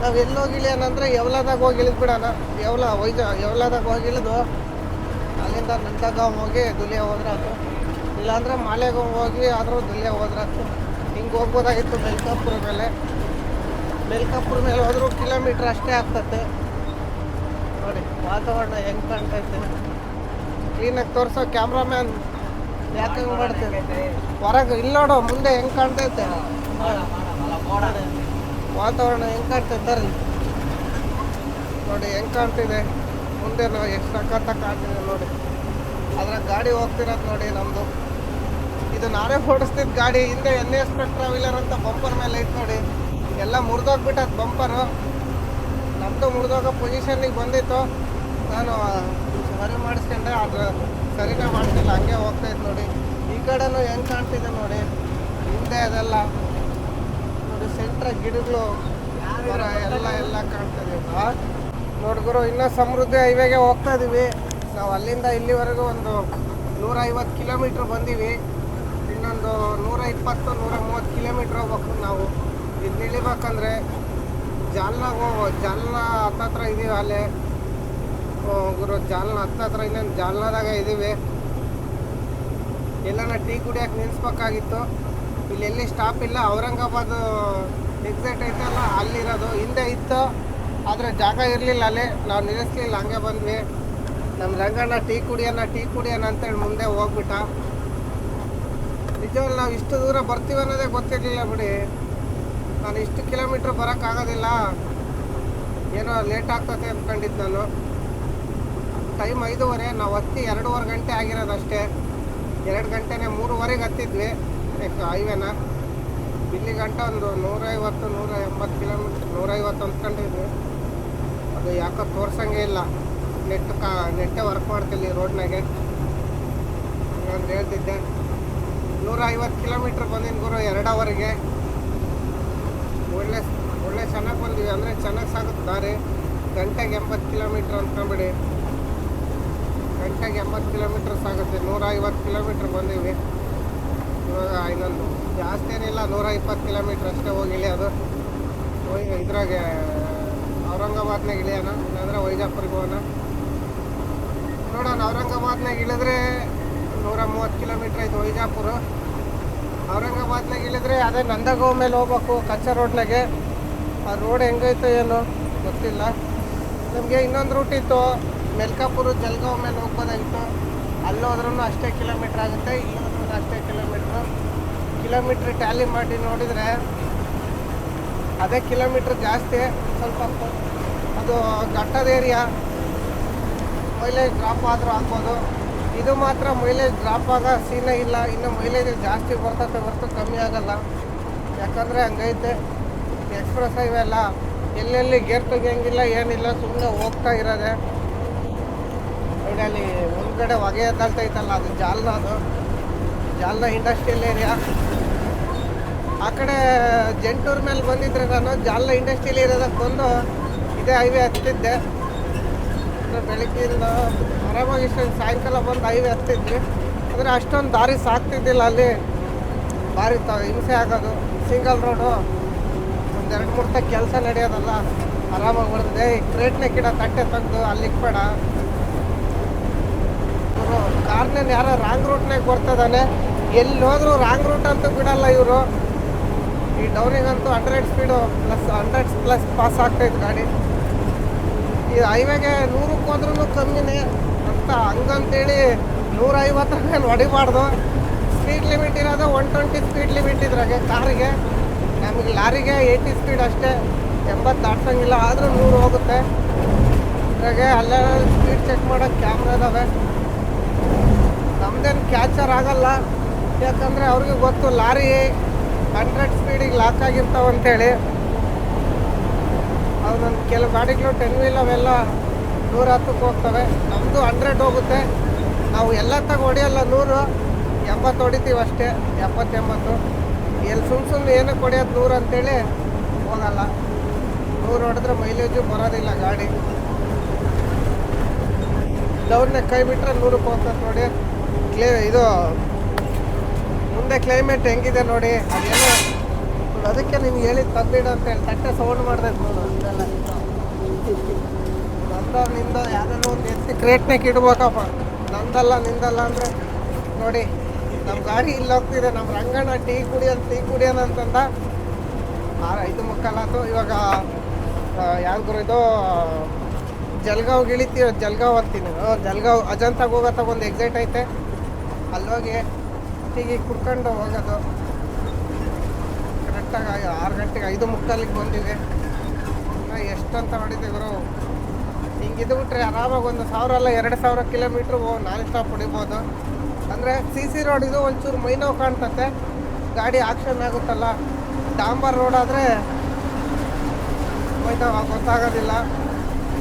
ನಾವು ಎಲ್ಲಿ ಹೋಗಿ ಇಳಿಯೋಣಂದ್ರೆ ಯವ್ಲಾದಾಗ ಹೋಗಿ ಇಳಿದ್ಬಿಡೋಣ ಯವ್ಲ ವೈದ್ಯ ಯವ್ಲಾದಾಗ ಹೋಗಿ ಇಳಿದು, ಅಲ್ಲಿಂದ ನಂದಗಾಂ ಹೋಗಿ ದುಲಿಯ ಹೋದ್ರಾತು. ಇಲ್ಲಾಂದ್ರೆ ಮಾಲೆಗಾಂವ್ ಹೋಗಿ ಆದರೂ ದುಲಿಯ ಹೋದ್ರಾತು. ಹಿಂಗೆ ಹೋಗ್ಬೋದಾಗಿತ್ತು, ಮೆಲ್ಕಾಪುರ ಮೇಲೆ. ಮೆಲ್ಕಾಪುರ ಮೇಲೆ ಹೋದರೂ ಕಿಲೋಮೀಟ್ರ್ ಅಷ್ಟೇ ಆಗ್ತತೆ. ನೋಡಿ ವಾತಾವರಣ ಹೆಂಗ್ ಕಾಣ್ತೈತೆ? ಕ್ಲೀನಾಗಿ ತೋರಿಸೋ ಕ್ಯಾಮ್ರಾಮ್ಯಾನ್ ಯಾಕೆ ಹಂಗ್ ಮಾಡ್ತೇನೆ ಹೊರಗೆ ಇಲ್ಲ ನೋಡು, ಮುಂದೆ ಹೆಂಗೆ ಕಾಣ್ತೈತೆ? ವಾತಾವರಣ ಹೆಂಗೆ ಕಾಣ್ತೈತೆ ನೋಡಿ, ಹೆಂಗೆ ಕಾಣ್ತಿದೆ? ಮುಂದೆ ನಾವು ಎಷ್ಟು ಸಖತ್ತ ಕಾಣ್ತಿದೆ ನೋಡಿ. ಅದ್ರಾಗ ಗಾಡಿ ಹೋಗ್ತಿರೋದು ನೋಡಿ ನಮ್ದು. ಇದು ನಾನೇ ಓಡಿಸ್ತಿದ್ದ ಗಾಡಿ, ಹಿಂದೆ ಎನ್ ಎಸ್ ಟ್ರಾವೆಲರ್ ಅಂತ ಬಂಪರ್ ಮೇಲೆ ಐತೆ ನೋಡಿ. ಎಲ್ಲ ಮುರಿದೋಗ್ಬಿಟ್ಟದ ಬಂಪರು ನಮ್ಮದು ಮುರಿದೋಗೋ ಪೊಸಿಷನ್ನಿಗೆ ಬಂದಿತ್ತು. ನಾನು ಸರಿ ಮಾಡಿಸ್ಕೊಂಡೆ ಅದು ಸರಿನೇ ಮಾಡ್ತಿಲ್ಲ. ಹಂಗೆ ಹೋಗ್ತಾ ಇತ್ತು ನೋಡಿ. ಈ ಕಡೆನೂ ಹೆಂಗ್ ಕಾಣ್ತಿದೆ ನೋಡಿ. ಹಿಂದೆ ಅದೆಲ್ಲ ನೋಡಿ ಸೆಂಟ್ರ ಗಿಡಗಳು ಎಲ್ಲ ಎಲ್ಲ ಕಾಣ್ತಾ ಕಾಣ್ತಿದೆ ನೋಡ್ಗುರು ಇನ್ನೂ ಸಮೃದ್ಧಿ ಹೈವೇಗೆ ಹೋಗ್ತಾ ಇದೀವಿ. ನಾವು ಅಲ್ಲಿಂದ ಇಲ್ಲಿವರೆಗೂ ಒಂದು ನೂರ ಐವತ್ತು ಕಿಲೋಮೀಟ್ರ್ ಬಂದೀವಿ. ಇನ್ನೊಂದು ನೂರ ಇಪ್ಪತ್ತು ನೂರ ಮೂವತ್ತು ಕಿಲೋಮೀಟ್ರ್ ಹೋಗ್ಬೇಕು ನಾವು. ಇದು ಇಳಿಬೇಕಂದ್ರೆ ಜಾಲ್ನಾಗ ಹೋಗೋ, ಜಾಲ್ನ ಹತ್ತತ್ರ ಇದೀವಿ ಅಲ್ಲೇ. ಗುರು ಜಾಲ್ನ ಹತ್ತತ್ರ ಇನ್ನೊಂದು ಜಾಲ್ನಾದಾಗ ಇದೀವಿ. ಎಲ್ಲನ ಟೀ ಕುಡಿಯೋಕೆ ನಿಲ್ಲಿಸ್ಬೇಕಾಗಿತ್ತು ಇಲ್ಲಿ ಎಲ್ಲಿ ಸ್ಟಾಪ್ ಇಲ್ಲ. ಔರಂಗಾಬಾದ್ ಎಕ್ಸೈಟ್ ಐತಲ್ಲ ಅಲ್ಲಿರೋದು. ಹಿಂದೆ ಇತ್ತು, ಆದರೆ ಜಾಗ ಇರಲಿಲ್ಲ ಅಲ್ಲಿ. ನಾವು ನಿಲ್ಲಿಸ್ಲಿಲ್ಲ, ಹಂಗೆ ಬಂದ್ವಿ. ನಮ್ಮ ರಂಗಣ್ಣ ಟೀ ಕುಡಿಯೋಣ ಟೀ ಕುಡಿಯೋಣ ಅಂತೇಳಿ ಮುಂದೆ ಹೋಗ್ಬಿಟ್ಟ. ನಿಜವಾಗ ನಾವು ಇಷ್ಟು ದೂರ ಬರ್ತೀವಿ ಅನ್ನೋದೇ ಗೊತ್ತಿರಲಿಲ್ಲ ಬಿಡಿ. ನಾನು ಇಷ್ಟು ಕಿಲೋಮೀಟ್ರ್ ಬರೋಕ್ಕಾಗೋದಿಲ್ಲ ಏನೋ ಲೇಟ್ ಆಗ್ತದೆ ಅಂದ್ಕೊಂಡಿದ್ದು ನಾನು. ಟೈಮ್ ಐದೂವರೆ, ನಾವು ಹತ್ತಿ ಎರಡೂವರೆ ಗಂಟೆ ಆಗಿರೋದು ಅಷ್ಟೇ ಎರಡು ಗಂಟೆನೇ ಮೂರುವರೆಗೆ ಹತ್ತಿದ್ವಿ. ಹೈವೇನ ಇಲ್ಲಿ ಗಂಟೆ ಒಂದು ನೂರೈವತ್ತು ನೂರ ಎಂಬತ್ತು ಕಿಲೋಮೀಟ್ರ್ ನೂರೈವತ್ತು ಅಂದ್ಕೊಂಡಿದ್ವಿ ಅದು ಯಾಕೋ ತೋರ್ಸಂಗೆ ಇಲ್ಲ. ನೆಟ್ ಕಾ, ನೆಟ್ಟೇ ವರ್ಕ್ ಮಾಡ್ತಿಲ್ಲ ರೋಡ್ನಾಗೆ. ನಾನು ಹೇಳ್ತಿದ್ದೆ. ನೂರ ಐವತ್ತು ಕಿಲೋಮೀಟ್ರ್ ಬಂದಿನ ಗುರು ಎರಡು ಅವರಿಗೆ ಒಳ್ಳೆ ಒಳ್ಳೆ ಚೆನ್ನಾಗಿ ಬಂದಿವಿ. ಅಂದರೆ ಚೆನ್ನಾಗಿ ಸಾಗುತ್ತೆ ದಾರಿ. ಗಂಟೆಗೆ ಎಂಬತ್ತು ಕಿಲೋಮೀಟ್ರ್ ಅಂದ್ಕೊಂಬಿಡಿ. ಗಂಟೆಗೆ ಎಂಬತ್ತು ಕಿಲೋಮೀಟರ್ಸ್ ಆಗುತ್ತೆ. ನೂರ ಐವತ್ತು ಕಿಲೋಮೀಟ್ರ್ ಬಂದೀವಿ. ಇವಾಗ ಇನ್ನೊಂದು ಜಾಸ್ತಿ ಏನಿಲ್ಲ ನೂರ ಇಪ್ಪತ್ತು ಕಿಲೋಮೀಟ್ರ್ ಅಷ್ಟೇ ಹೋಗಿ ಇಳಿಯೋದು. ಹೋಗಿ ಇದ್ರಾಗೆ ಔರಂಗಾಬಾದ್ನಾಗ ಇಳಿಯೋಣ, ಇಲ್ಲಾಂದರೆ ವೈಜಾಪುರಿಗೆ ಹೋಗೋಣ. ನೋಡೋಣ ಔರಂಗಾಬಾದ್ನಾಗ ಇಳಿದ್ರೆ ನೂರ ಮೂವತ್ತು ಕಿಲೋಮೀಟ್ರ್ ಐತೆ ವೈಜಾಪುರ. ಔರಂಗಾಬಾದ್ನಾಗ ಇಳಿದ್ರೆ ಅದೇ ನಂದಗೋ ಮೇಲೆ ಹೋಗ್ಬೇಕು, ಕಚ್ಚಾ ರೋಡ್ನಾಗೆ. ಆ ರೋಡ್ ಹೆಂಗೈತೋ ಏನೋ ಗೊತ್ತಿಲ್ಲ. ನಮಗೆ ಇನ್ನೊಂದು ರೂಟ್ ಇತ್ತು. ಮೆಲ್ಕಾಪುರ, ಜಲ್ಗಾವ್ ಮೇಲೆ ಹೋಗ್ಬೋದಾಗಿತ್ತು ಅಲ್ಲಿ ಹೋದ್ರೂ ಅಷ್ಟೇ ಕಿಲೋಮೀಟ್ರ್ ಆಗುತ್ತೆ. ಇಲ್ಲಿ ಹೋದ್ರೂ ಅಷ್ಟೇ ಕಿಲೋಮೀಟ್ರು. ಕಿಲೋಮೀಟ್ರ್ ಟ್ಯಾಲಿ ಮಾಡಿ ನೋಡಿದರೆ ಅದೇ ಕಿಲೋಮೀಟ್ರ್ ಜಾಸ್ತಿ. ಸ್ವಲ್ಪ ಅದು ಘಟ್ಟದ ಏರಿಯಾ. ಮೈಲೇಜ್ ಡ್ರಾಪ್ ಆದರೂ ಆಗ್ಬೋದು. ಇದು ಮಾತ್ರ ಮೈಲೇಜ್ ಡ್ರಾಪ್ ಆಗ ಸೀನೇ ಇಲ್ಲ. ಇನ್ನು ಮೈಲೇಜ್ ಜಾಸ್ತಿ ಬರ್ತದೆ ಹೊರತು ಕಮ್ಮಿ ಆಗೋಲ್ಲ. ಯಾಕಂದರೆ ಹಂಗೈತೆ. ಎಕ್ಸ್ಪ್ರೆಸ್ ಹೈವೆ ಅಲ್ಲ. ಎಲ್ಲೆಲ್ಲಿ ಗೇರ್ ತೆಗಿಯಂಗಿಲ್ಲ, ಏನಿಲ್ಲ ಸುಮ್ಮನೆ ಹೋಗ್ತಾ ಇರೋದೆ. ಅಲ್ಲಿ ಮುಂದ್ಗಡೆ ಹೊಗೆ ಇತ್ತಲ್ಲ ಅದು ಜಾಲ್ನ ಅದು. Jalna industrial area. ಆ ಕಡೆ ಜಂಟೂರ್ ಮೇಲೆ ಬಂದಿದ್ರೆ ನಾನು ಜಾಲ್ನ ಇಂಡಸ್ಟ್ರಿಯಲ್ ಏರಿಯಾದಾಗ ಬಂದು ಇದೇ ಹೈವೇ ಹತ್ತಿದ್ದೆ. ಬೆಳಗ್ಗೆಯಿಂದ ಆರಾಮಾಗಿ ಇಷ್ಟೊಂದು ಸಾಯಂಕಾಲ ಬಂದು ಹೈವೇ ಹತ್ತಿದ್ವಿ. ಅಂದರೆ ಅಷ್ಟೊಂದು ದಾರಿ ಸಾಕ್ತಿದ್ದಿಲ್ಲ ಅಲ್ಲಿ. ಭಾರಿ ತ, ಹಿಂಸೆ ಆಗೋದು. Single road. ಒಂದು ಎರಡು ಮೂರು ಕೆಲಸ ನಡೆಯೋದಲ್ಲ. ಆರಾಮಾಗಿ ಬರ್ತದೆ ಈ ಕ್ರೇಟ್ನ ಗಿಡ ತಟ್ಟೆ ತೆಗೆದು ಅಲ್ಲಿಗೆ ಬೇಡ. ಕಾರ್ನೇನು ಯಾರೋ ರಾಂಗ್ ರೂಟ್ನಾಗ ಬರ್ತದಾನೆ. ಎಲ್ಲಿ ಹೋದರೂ ರಾಂಗ್ ರೂಟ್ ಅಂತೂ ಬಿಡಲ್ಲ ಇವರು. ಈ ಡೌನಿಗಂತೂ hundred speed plus hundred plus pass ಆಗ್ತೈತೆ ಗಾಡಿ. ಈ ಹೈವೇಗೆ ನೂರಕ್ಕೆ ಹೋದ್ರೂ ಕಮ್ಮಿನೇ. ಅಂತ ಹಂಗಂತೇಳಿ ನೂರ ಐವತ್ತರ ಮೇಲೆ ಹೊಡಿಬಾರ್ದು. ಸ್ಪೀಡ್ ಲಿಮಿಟ್ ಇರೋದು ಒನ್ ಟ್ವೆಂಟಿ ಸ್ಪೀಡ್ ಲಿಮಿಟ್ ಇದ್ರಾಗೆ ಕಾರಿಗೆ. ನಮಗೆ ಲಾರಿಗೆ ಏಯ್ಟಿ ಸ್ಪೀಡ್ ಅಷ್ಟೇ. ಎಂಬತ್ತು ದಾಟ್ಸಂಗಿಲ್ಲ ಆದರೂ ನೂರು ಹೋಗುತ್ತೆ. ಇದ್ರಾಗೆ ಅಲ್ಲೇ ಸ್ಪೀಡ್ ಚೆಕ್ ಮಾಡೋಕ್ಕೆ ಕ್ಯಾಮ್ರಾ ಇದಾವೆ. ನಮ್ದೇನು ಕ್ಯಾಚರ್ ಆಗಲ್ಲ. ಯಾಕಂದರೆ ಅವ್ರಿಗೆ ಗೊತ್ತು, ಲಾರಿ ಹಂಡ್ರೆಡ್ ಸ್ಪೀಡಿಗೆ ಲಾಕ್ ಆಗಿರ್ತಾವೆ ಅಂತೇಳಿ. ಅದೊಂದು ಕೆಲವು ಗಾಡಿಗಳು ಟೆನ್ ವೀಲ್ ಅವೆಲ್ಲ ನೂರ ಹತ್ತಕ್ಕೆ ಹೋಗ್ತವೆ. ನಮ್ಮದು ಹಂಡ್ರೆಡ್ ಹೋಗುತ್ತೆ. ನಾವು ಎಲ್ಲ ತಗ ಹೊಡೆಯಲ್ಲ ನೂರು. ಎಂಬತ್ತು ಹೊಡಿತೀವಿ ಅಷ್ಟೇ, ಎಪ್ಪತ್ತೆಂಬತ್ತು. ಎಲ್ಲಿ ಸುಮ್ಮ ಸುಮ್ಮನೆ ಏನಕ್ಕೆ ಹೊಡೆಯೋದು ನೂರು ಅಂತೇಳಿ ಹೋಗಲ್ಲ. ನೂರು ಹೊಡೆದ್ರೆ ಮೈಲೇಜು ಬರೋದಿಲ್ಲ ಗಾಡಿ. ಡೌನ್ನೇ ಕೈ ಬಿಟ್ಟರೆ ನೂರಕ್ಕೆ ಹೋಗ್ತದೆ ನೋಡಿ. ಕ್ಲೇ ಇದು ಮುಂದೆ ಕ್ಲೈಮೇಟ್ ಹೆಂಗಿದೆ ನೋಡಿ. ಅದೇನೋ ಅದಕ್ಕೆ ನಿಮ್ಗೆ ಹೇಳಿದ್ದು ತಂದಿಡು ಅಂತ ಹೇಳಿ ತಟ್ಟೆ ಸೌಂಡ್ ಮಾಡ್ಬೇಕು ನೋಡು ಅದೆಲ್ಲ ನಂದ ನಿಂದ ಯಾವ್ದಾದ್ರು ಒಂದು ಎತ್ತಿ ಕ್ರೇಟ್ನಾಗ ಇಡ್ಬೇಕಪ್ಪ. ನಂದಲ್ಲ ನಿಂದಲ್ಲ ಅಂದರೆ ನೋಡಿ ನಮ್ಮ ಗಾಡಿ ಇಲ್ಲಿ ಹೋಗ್ತಿದೆ ನಮ್ಮ ರಂಗಣ್ಣ ಟೀ ಕುಡಿಯೋದು ಟೀ ಕುಡಿಯೋಣ ಅಂತಂದ. ಆ, ಐದು ಮುಕ್ಕಾಲಾತು ಇವಾಗ ಯಾವ್ದು ಇದು ಜಲ್ಗಾವ್ಗೆ ಇಳಿತೀವಿ ಜಲ್ಗಾವ್ ಅಂತೀನಿ ಜಲ್ಗಾವ್ ಅಜಂತಾಗ ಹೋಗತ್ತಾಗ ಒಂದು ಎಕ್ಸೈಟ್ ಐತೆ. ಅಲ್ಲೋಗಿ ಟೀಗಿ ಕುಡ್ಕೊಂಡು ಹೋಗೋದು. ಕರೆಕ್ಟಾಗಿ ಆರು ಗಂಟೆಗೆ ಐದು ಮುಕ್ಕಾಲಿಗೆ ಬಂದಿದೆ. ಎಷ್ಟು ಎಷ್ಟಂತ ಹೊಡಿತಿದ್ರು ಗುರು? ಹಿಂಗಿದ್ದು ಬಿಟ್ರೆ ಆರಾಮಾಗಿ ಒಂದು ಸಾವಿರ ಅಲ್ಲ, ಎರಡು ಸಾವಿರ ಕಿಲೋಮೀಟ್ರ್ ನಾಲ್ಕು ಸ್ಟಾಪ್ ಹೊಡಿಬೋದು. ಅಂದರೆ ಸಿ ಸಿ ರೋಡ್ ಇದು ಒಂಚೂರು ಮೈ ನೋವು ಕಾಣ್ತತೆ ಗಾಡಿ ಆಕ್ಷನ್ ಆಗುತ್ತಲ್ಲ. ಡಾಂಬರ್ ರೋಡ್ ಆದರೆ ಮೈ ನೋವು ಗೊತ್ತಾಗೋದಿಲ್ಲ.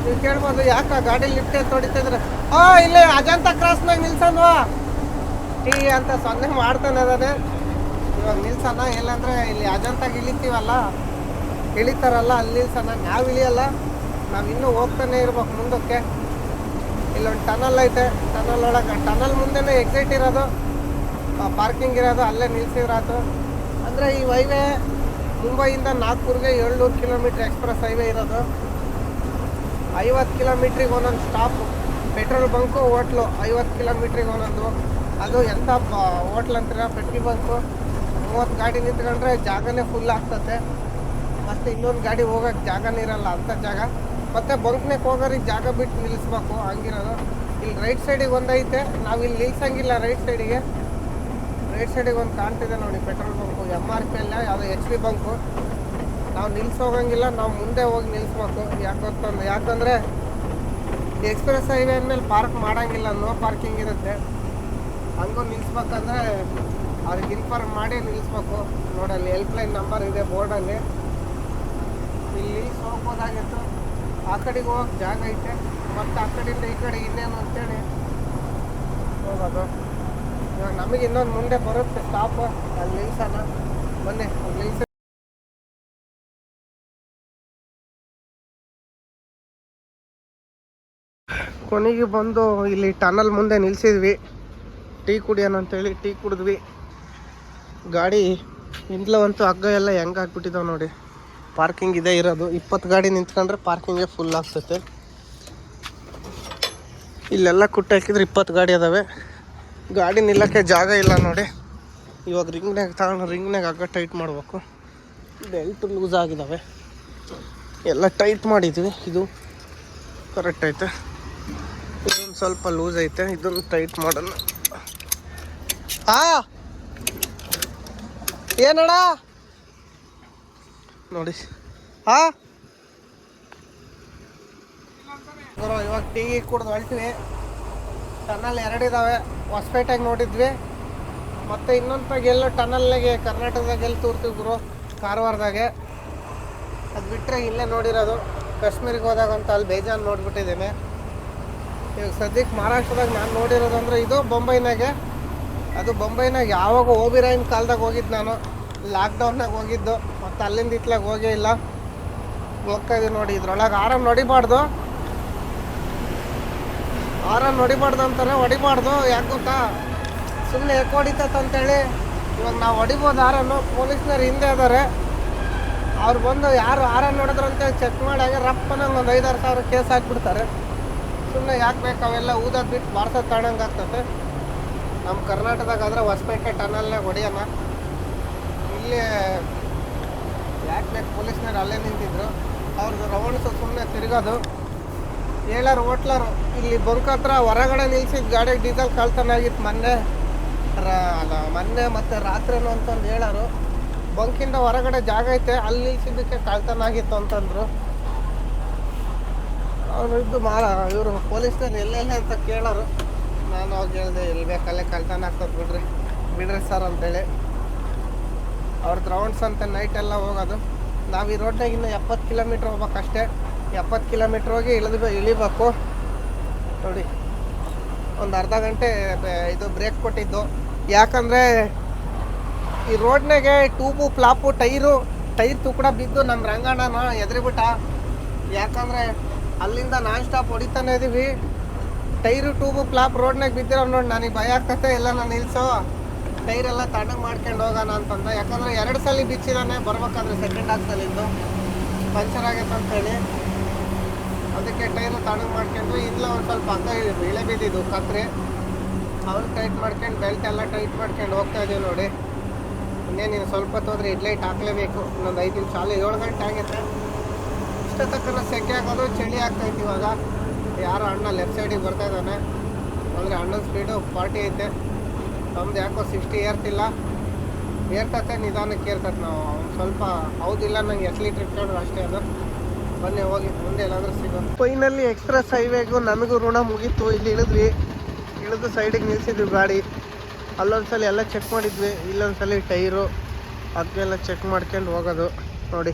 ನೀವು ಕೇಳ್ಬೋದು, ಯಾಕೆ ಗಾಡಿ ಲಿಫ್ಟೇ ತೊಡಿತಿದ್ರೆ ಆ, ಇಲ್ಲೇ ಅಜಂತ ಕ್ರಾಸ್ನಾಗ ನಿಲ್ಸನ್ವಾ ಟೀ ಅಂತ ಸೊನ್ನೆ ಮಾಡ್ತಾನೆ ಅದಾನೆ ಇವಾಗ ನಿಲ್ಸಣ ಇಲ್ಲಾಂದ್ರೆ ಇಲ್ಲಿ ಅಜಂತ ಇಳಿತೀವಲ್ಲ, ಇಳಿತಾರಲ್ಲ, ಅಲ್ಲಿ ನಿಲ್ಸಣ ನಾವು ಇಳಿಯಲ್ಲ, ನಾವು ಇನ್ನೂ ಹೋಗ್ತಾನೆ ಇರ್ಬೇಕು ಮುಂದಕ್ಕೆ. ಇಲ್ಲೊಂದು ಟನಲ್ ಐತೆ, ಟನಲ್ ಒಳಗೆ ಟನಲ್ ಮುಂದೆನೇ ಎಕ್ಸಿಟ್ ಇರೋದು. ಪಾರ್ಕಿಂಗ್ ಇರೋದು, ಅಲ್ಲೇ ನಿಲ್ಸಿದ್ರಾತು ಅಂದರೆ ಈ ಹೈವೇ ಮುಂಬೈಯಿಂದ ನಾಗ್ಪುರ್ಗೆ ಏಳ್ನೂರು ಕಿಲೋಮೀಟ್ರ್ ಎಕ್ಸ್ಪ್ರೆಸ್ ಹೈವೇ ಇರೋದು. ಐವತ್ತು ಕಿಲೋಮೀಟ್ರಿಗೆ ಒಂದೊಂದು ಸ್ಟಾಪು ಪೆಟ್ರೋಲ್ ಬಂಕು ಹೋಟ್ಲು ಐವತ್ತು ಕಿಲೋಮೀಟ್ರಿಗೆ ಒಂದೊಂದು. ಅದು ಎಂಥ ಹೋಟ್ಲ್ ಅಂತೀರ? ಪೆಟ್ಟಿ ಬಂತು ಮೂವತ್ತು ಗಾಡಿ ನಿಂತ್ಕೊಂಡ್ರೆ ಜಾಗನೇ ಫುಲ್ ಆಗ್ತತೆ. ಮತ್ತು ಇನ್ನೊಂದು ಗಾಡಿ ಹೋಗೋಕ್ಕೆ ಜಾಗನೇ ಇರಲ್ಲ ಅಂಥ ಜಾಗ. ಮತ್ತು ಬಂಕ್ನಾಗ ಹೋಗೋರಿಗೆ ಜಾಗ ಬಿಟ್ಟು ನಿಲ್ಲಿಸ್ಬೇಕು ಹಂಗಿರೋದು. ಇಲ್ಲಿ ರೈಟ್ ಸೈಡಿಗೆ ಒಂದೈತೆ, ನಾವು ಇಲ್ಲಿ ನಿಲ್ಸಂಗಿಲ್ಲ ರೈಟ್ ಸೈಡಿಗೆ. ರೈಟ್ ಸೈಡಿಗೆ ಒಂದು ಕಾಣ್ತಿದೆ ನೋಡಿ, petrol bunk M R P ಅಲ್ಲ, ಯಾವುದೋ ಎಚ್ ಪಿ ಬಂಕು. ನಾವು ನಿಲ್ಸೋಗಂಗಿಲ್ಲ ನಾವು ಮುಂದೆ ಹೋಗಿ ನಿಲ್ಲಿಸ್ಬೇಕು ಯಾಕೊತ್ತಂದು ಯಾಕಂದರೆ ಎಕ್ಸ್ಪ್ರೆಸ್ ಹೈವೇ ಅಂದಮೇಲೆ ಪಾರ್ಕ್ ಮಾಡೋಂಗಿಲ್ಲ, ನೋ ಪಾರ್ಕಿಂಗ್ ಇರುತ್ತೆ. ಹಂಗೂ ನಿಲ್ಲಿಸ್ಬೇಕಂದ್ರೆ ಅವ್ರಿಗೆ ಇನ್ಫಾರ್ಮ್ ಮಾಡಿ ನಿಲ್ಲಿಸ್ಬೇಕು ನೋಡಲ್ಲಿ ಹೆಲ್ಪ್ಲೈನ್ ನಂಬರ್ ಇದೆ ಬೋರ್ಡಲ್ಲಿ. ಇಲ್ಲಿ ನಿಲ್ಸಿ ಹೋಗ್ಬೋದಾಗಿತ್ತು ಆ ಕಡೆಗೆ ಹೋಗಕ್ಕೆ ಜಾಗ ಐತೆ. ಮತ್ತು ಆ ಕಡೆಯಿಂದ ಈ ಕಡೆ ಇನ್ನೇನು ಅಂತೇಳಿ ಹೋಗೋದು. ಇವಾಗ ನಮಗೆ ಇನ್ನೊಂದು ಮುಂದೆ ಬರುತ್ತೆ ಸ್ಟಾಪ್ ಅಲ್ಲಿ ನಿಲ್ಸೋಣ. ಬನ್ನಿ ನಿಲ್ಸಿ. ಕೊನೆಗೆ ಬಂದು ಇಲ್ಲಿ ಟನಲ್ ಮುಂದೆ ನಿಲ್ಸಿದ್ವಿ. ಟೀ ಕುಡಿಯೋಣ ಅಂತೇಳಿ ಟೀ ಕುಡಿದ್ವಿ. ಗಾಡಿ ಇಂದ್ಲವಂತೂ ಹಗ್ಗ ಎಲ್ಲ ಹೆಂಗೆ ಹಾಕ್ಬಿಟ್ಟಿದ್ದಾವೆ ನೋಡಿ. ಪಾರ್ಕಿಂಗ್ ಇದೆ ಇರೋದು. ಇಪ್ಪತ್ತು ಗಾಡಿ ನಿಂತ್ಕೊಂಡ್ರೆ ಪಾರ್ಕಿಂಗೇ ಫುಲ್ ಆಗ್ತೈತೆ. ಇಲ್ಲೆಲ್ಲ ಕುಟ್ಟ ಹಾಕಿದ್ರೆ ಇಪ್ಪತ್ತು ಗಾಡಿ ಅದಾವೆ. ಗಾಡಿ ನಿಲ್ಲಕ್ಕೆ ಜಾಗ ಇಲ್ಲ ನೋಡಿ. ಇವಾಗ ರಿಂಗ್ನಾಗ ತಗೊಂಡು ರಿಂಗ್ನಾಗ ಹಗ್ಗ ಟೈಟ್ ಮಾಡಬೇಕು. ಬೆಲ್ಟ್ ಲೂಸ್ ಆಗಿದ್ದಾವೆ ಎಲ್ಲ ಟೈಟ್ ಮಾಡಿದ್ವಿ. ಇದು ಕರೆಕ್ಟ್ ಐತೆ. ಇದೊಂದು ಸ್ವಲ್ಪ ಲೂಸ್ ಐತೆ. ಇದನ್ನು ಟೈಟ್ ಮಾಡೋಣ. ಹಾ ಏನಣ್ಣ? ನೋಡಿ. ಹಾ ಗುರು ಇವಾಗ ಟೀ ಕುಡ್ದು ಹೊಳ್ತೀವಿ ಟನಲ್ ಎರಡಿದಾವೆ ಹೊಸಪೇಟೆಗೆ ನೋಡಿದ್ವಿ. ಮತ್ತು ಇನ್ನೊಂದು ಎಲ್ಲೋ ಟನಲ್ನಾಗೆ ಕರ್ನಾಟಕದಾಗ ಎಲ್ಲಿ ತೋರ್ತೀವಿ ಗುರು? ಕಾರವಾರದಾಗೆ. ಅದು ಬಿಟ್ಟರೆ ಇಲ್ಲೇ ನೋಡಿರೋದು. ಕಾಶ್ಮೀರಿಗೆ ಹೋದಾಗ ಅಂತ ಅಲ್ಲಿ ಬೇಜಾನ್ ನೋಡ್ಬಿಟ್ಟಿದ್ದೇನೆ. ಇವಾಗ ಸದ್ಯಕ್ಕೆ ಮಹಾರಾಷ್ಟ್ರದಾಗ ನಾನು ನೋಡಿರೋದು ಅಂದರೆ ಇದು ಬೊಂಬೈನಾಗೆ. ಅದು ಬೊಂಬೈನಾಗ ಯಾವಾಗ ಓಬಿರಾಯಿನ ಕಾಲ್ದಾಗ ಹೋಗಿದ್ದು ನಾನು ಲಾಕ್ಡೌನ್ನಾಗ ಹೋಗಿದ್ದು, ಮತ್ತು ಅಲ್ಲಿಂದ ಇತ್ಲಾಗ ಹೋಗೇ ಇಲ್ಲ. ಹೋಗ್ತಾ ಇದೀವಿ ನೋಡಿ, ಇದ್ರೊಳಗೆ ಆರಾಮ್ ನೋಡಿಬಾರ್ದು. ಆರಾಮ್ ನೋಡಿಬಾರ್ದು ಅಂತಾರೆ ಹೊಡಿಬಾರ್ದು, ಯಾಕೆ ಗೊತ್ತಾ? ಸುಮ್ಮನೆ ಯಾಕೆ ಹೊಡಿತೈತೆ ಅಂತೇಳಿ, ಇವಾಗ ನಾವು ಹೊಡಿಬೋದು ಆರನ್ನು ಪೊಲೀಸ್ನವ್ರು ಹಿಂದೆ ಇದ್ದಾರೆ ಅವ್ರು ಬಂದು ಯಾರು ಆರನ್ ನೋಡಿದ್ರು ಅಂತ ಚೆಕ್ ಮಾಡಿ ರಪ್ಪನಂಗೆ ಒಂದು ಐದಾರು ಸಾವಿರ ಕೇಸ್ ಹಾಕ್ಬಿಡ್ತಾರೆ. ಸುಮ್ಮನೆ ಯಾಕೆ ಬೇಕು ಅವೆಲ್ಲ ಊದೋದು ಬಿಟ್ಟು ಬಾರ್ಸೋದು ತಗೊಂಡಂಗೆ ಆಗ್ತದೆ ನಮ್ಮ ಕರ್ನಾಟಕದಾಗ ಆದ್ರೆ ಹೊಸಪೇಟೆ ಟನಲ್ನಾಗ ಹೊಡಿಯೋಣ ಇಲ್ಲಿ ಯಾಕೆ ಪೊಲೀಸ್ನವ್ರು ಅಲ್ಲೇ ನಿಂತಿದ್ರು. ಅವ್ರದ್ದು ರೌಂಡ್ಸು ಸುಮ್ಮನೆ ತಿರುಗೋದು. ಹೇಳಾರು ಹೋಟ್ಲರು. ಇಲ್ಲಿ ಬಂಕ್ ಹತ್ರ ಹೊರಗಡೆ ನಿಲ್ಸಿದ ಗಾಡಿಗೆ ಡೀಸೆಲ್ ಕಳ್ತನ ಆಗಿತ್ತು ಮೊನ್ನೆ. ಅಲ್ಲ, ಮೊನ್ನೆ ಮತ್ತು ರಾತ್ರಿನೂ ಅಂತಂದು ಹೇಳಾರು. ಬಂಕಿಂದ ಹೊರಗಡೆ ಜಾಗ ಐತೆ, ಅಲ್ಲಿ ನಿಲ್ಸಿದ್ದಕ್ಕೆ ಕಳ್ತನ ಆಗಿತ್ತು ಅಂತಂದ್ರು. ಅವ್ರು ಇದ್ದು ಮಾರ ಇವರು ಪೊಲೀಸ್ನವ್ರು ಎಲ್ಲೆಲ್ಲ ಅಂತ ಕೇಳೋರು. ನಾನು ಅವಾಗ ಹೇಳಿದೆ, ಎಲ್ಲಿ ಬೇಕಲ್ಲೇ ಕಳ್ತನ ಆಗ್ತದೆ ಬಿಡ್ರಿ ಬಿಡ್ರಿ ಸರ್ ಅಂತೇಳಿ. ಅವ್ರದ್ದು ರೌಂಡ್ಸ್ ಅಂತ ನೈಟ್ ಎಲ್ಲ ಹೋಗೋದು. ನಾವು ಈ ರೋಡ್ನಾಗ ಇನ್ನೂ ಎಪ್ಪತ್ತು ಕಿಲೋಮೀಟ್ರ್ ಹೋಗ್ಬೇಕಷ್ಟೇ. ಎಪ್ಪತ್ತು ಕಿಲೋಮೀಟ್ರ್ ಹೋಗಿ ಇಳಿದು ಇಳಿಬೇಕು. ನೋಡಿ, ಒಂದು ಅರ್ಧ ಗಂಟೆ ಇದು ಬ್ರೇಕ್ ಕೊಟ್ಟಿದ್ದು. ಯಾಕಂದರೆ ಈ ರೋಡ್ನಾಗೆ ಟೂಬು ಫ್ಲಾಪು ಟೈರು ಟೈರ್ ತುಕಡ ಬಿದ್ದು ನಮ್ಮ ರಂಗಣ್ಣನ ಎದ್ರಿಬಿಟ್ಟ ಯಾಕಂದರೆ ಅಲ್ಲಿಂದ ನಾನ್ ಸ್ಟಾಪ್ ಹೊಡಿತಾನೆ ಇದೀವಿ. ಟೈರು ಟೂಬು ಫ್ಲಾಪ್ ರೋಡ್ನಾಗ ಬಿದ್ದಿರೋ ನೋಡಿ ನನಗೆ ಭಯ ಆಗ್ತತೆ, ಎಲ್ಲ ನಾನು ನಿಲ್ಸೋ. ಟೈರ್ ಎಲ್ಲ ತಣ್ಣಗೆ ಮಾಡ್ಕೊಂಡು ಹೋಗೋಣ ಅಂತಂದ. ಯಾಕಂದ್ರೆ ಎರಡು ಸಲ ಬಿಚ್ಚಿದಾನೆ ಬರ್ಬೇಕಾದ್ರೆ ಸೆಕೆಂಡ್ ಹಾಕ್ಸಲಿದ್ದು ಪಂಚರ್ ಆಗೈತೆ ಅಂತೇಳಿ. ಅದಕ್ಕೆ ಟೈರು ತಣ್ಣಗೆ ಮಾಡ್ಕೊಂಡು ಇಲ್ಲ ಒಂದು ಸ್ವಲ್ಪ ಹಗ್ಗ ಇಳೆ ಬಿದ್ದಿದ್ದು, ಕತ್ರಿ. ಅವ್ರು ಟೈಟ್ ಮಾಡ್ಕೊಂಡು ಬೆಲ್ಟ್ ಎಲ್ಲ ಟೈಟ್ ಮಾಡ್ಕೊಂಡು ಹೋಗ್ತಾ ಇದೀವಿ ನೋಡಿ. ಇನ್ನೇನು ಸ್ವಲ್ಪ ಹೋದ್ರೆ ಇಡ್ಲೈಟ್ ಹಾಕ್ಲೇಬೇಕು. ಇನ್ನೊಂದು ಐದು ನಿಮಿಷ, ಅಲ್ಲಿ ಏಳು ಗಂಟೆ ಆಗೈತೆ ಇಷ್ಟ ತಕ್ಕನ ಸೆಕೆ ಆಗೋದು, ಚಳಿ ಆಗ್ತೈತೆ ಇವಾಗ. ಯಾರೋ ಅಣ್ಣ ಲೆಫ್ಟ್ ಸೈಡಿಗೆ ಬರ್ತಾ ಇದ್ದಾನೆ. ಅಂದರೆ ಅಣ್ಣನ ಸ್ಪೀಡು ಫಾರ್ಟಿ ಐತೆ. ನಮ್ದು ಯಾಕೋ ಸಿಕ್ಸ್ಟಿ ಏರ್ತಿಲ್ಲ. ಏರ್ತತೆ, ನಿಧಾನಕ್ಕೆ ಏರ್ತತೆ ನಾವು. ಅವ್ನು ಸ್ವಲ್ಪ ಹೌದಿಲ್ಲ ನಂಗೆ ಎಷ್ಟು ಲೀಟ್ರ್ ಇಟ್ಕೊಂಡ್ರು ಅಷ್ಟೇ ಅದು. ಬನ್ನಿ, ಹೋಗಿ. ಮುಂದೆ ಎಲ್ಲಾದರೂ ಸಿಗೋದು ಫೈನಲ್ಲಿ ಎಕ್ಸ್ಪ್ರೆಸ್ ಹೈವೇಗೂ ನನಗೂ ಋಣ ಮುಗೀತು. ಇಲ್ಲಿ ಇಳಿದ್ವಿ. ಇಳಿದು ಸೈಡಿಗೆ ನಿಲ್ಸಿದ್ವಿ ಗಾಡಿ. ಅಲ್ಲೊಂದ್ಸಲ ಎಲ್ಲ ಚೆಕ್ ಮಾಡಿದ್ವಿ. ಇಲ್ಲೊಂದ್ಸಲ ಟೈರು. ಅದನ್ನೆಲ್ಲ ಚೆಕ್ ಮಾಡ್ಕೊಂಡು ಹೋಗೋದು. ನೋಡಿ.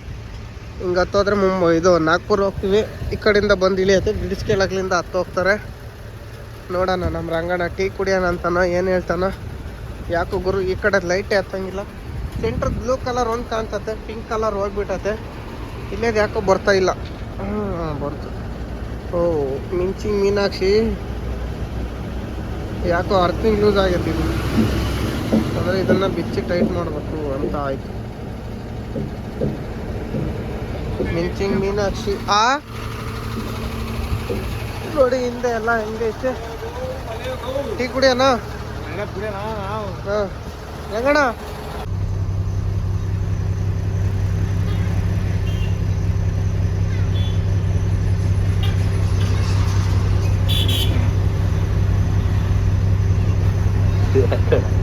ಹಿಂಗೆ ಹತ್ತೋದ್ರೆ ಮುಂಬೈ ಇದು ನಾಗ್ಪುರ್ ಹೋಗ್ತೀವಿ. ಈ ಕಡೆಯಿಂದ ಬಂದು ಇಳಿಯತ್ತೆ. ಬ್ರಿಟಿಷ್ ಕೆಳಗ್ಲಿಂದ ಹತ್ತು ಹೋಗ್ತಾರೆ. ನೋಡೋಣ ನಮ್ಮ ರಂಗಣ ಟೀ ಕುಡಿಯೋಣ ಅಂತಾನ, ಏನು ಹೇಳ್ತಾನೋ. ಯಾಕೋ ಗುರು, ಈ ಕಡೆ ಲೈಟೇ ಹತ್ತಂಗಿಲ್ಲ. ಸೆಂಟ್ರ್ ಬ್ಲೂ ಕಲರ್ ಒಂದು ಕಾಣ್ತತೆ ಪಿಂಕ್ ಕಲರ್ ಹೋಗ್ಬಿಟ್ಟತೆ ಇಲ್ಲೇದು ಯಾಕೋ ಬರ್ತಾ ಇಲ್ಲ. ಹಾಂ, ಬರ್ತು. ಓ ಮಿಂಚಿಂಗ್ ಮೀನಾಕ್ಷಿ. ಯಾಕೋ ಅರ್ಥಿಂಗ್ ಲೂಸ್ ಆಗೈತೆ ಇದು ಅಂದರೆ ಇದನ್ನು ಬಿಚ್ಚಿ ಟೈಟ್ ಮಾಡಬೇಕು ಅಂತ ಆಯ್ತು. ಮಿಂಚಿಂಗ್ ಮೀನಾಕ್ಷಿ. ಆ? ನೋಡಿ ಹಿಂದೆ ಎಲ್ಲ ಹೆಂಗೈತೆ? ಟೀ ಕುಡಿಯೋಣ? ಹಾಂ. ಹೆಂಗಣ್ಣ? Yeah.